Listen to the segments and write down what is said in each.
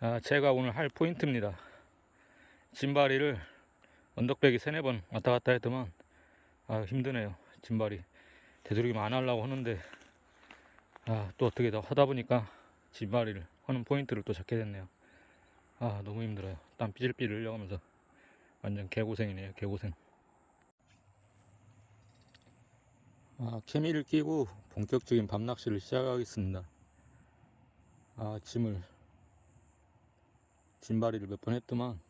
아, 제가 오늘 할 포인트입니다. 짐바리를 언덕배기 세네 번 왔다 갔다 했더만 아, 힘드네요. 짐바리 되도록이면 안 하려고 하는데 아, 또 어떻게 더 하다 보니까 짐바리를 하는 포인트를 또 잡게 됐네요. 아, 너무 힘들어요. 땀 삐질삐질 흘려가면서 완전 개고생이네요. 개고생. 아, 케미를 끼고 본격적인 밤낚시를 시작하겠습니다. 아, 짐을 짐바리를 몇 번 했더만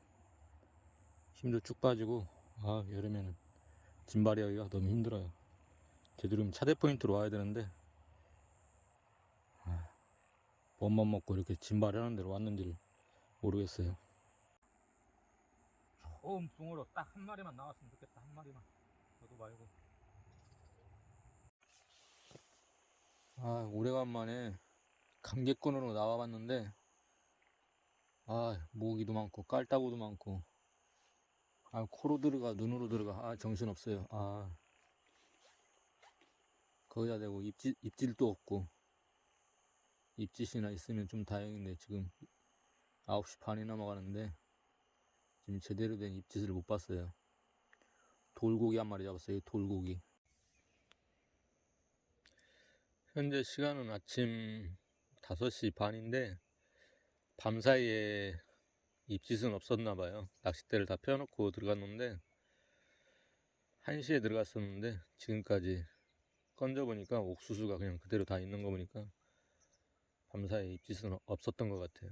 힘도 쭉 빠지고 아 여름에는 짐바리 하기가 너무 힘들어요. 되도록이면 차대 포인트로 와야 되는데 아, 몸만 먹고 이렇게 짐바리 하는 데로 왔는지를 모르겠어요. 처음 붕어로 딱 한 마리만 나왔으면 좋겠다 한 마리만. 저도 말고. 아 오래간만에 감개꾼으로 나와봤는데 아 모기도 많고 깔따구도 많고. 아 코로 들어가 눈으로 들어가. 아 정신 없어요. 아. 거기다 대고 입질 입질도 없고. 입짓이나 있으면 좀 다행인데 지금 9시 반이 넘어가는데 지금 제대로 된 입짓을 못 봤어요. 돌고기 한 마리 잡았어요 돌고기. 현재 시간은 아침 5시 반인데 밤사이에 입짓은 없었나 봐요. 낚싯대를 다 펴놓고 들어갔는데 1시에 들어갔었는데 지금까지 건져보니까 옥수수가 그냥 그대로 다 있는 거 보니까 밤사이에 입짓은 없었던 것 같아요.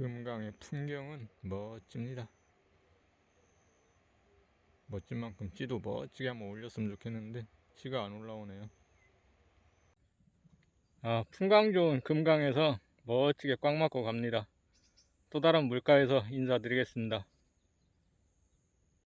금강의 풍경은 멋집니다. 멋진 만큼 찌도 멋지게 한번 올렸으면 좋겠는데 찌가 안 올라오네요. 아, 풍광 좋은 금강에서 멋지게 꽉 막고 갑니다. 또 다른 물가에서 인사드리겠습니다.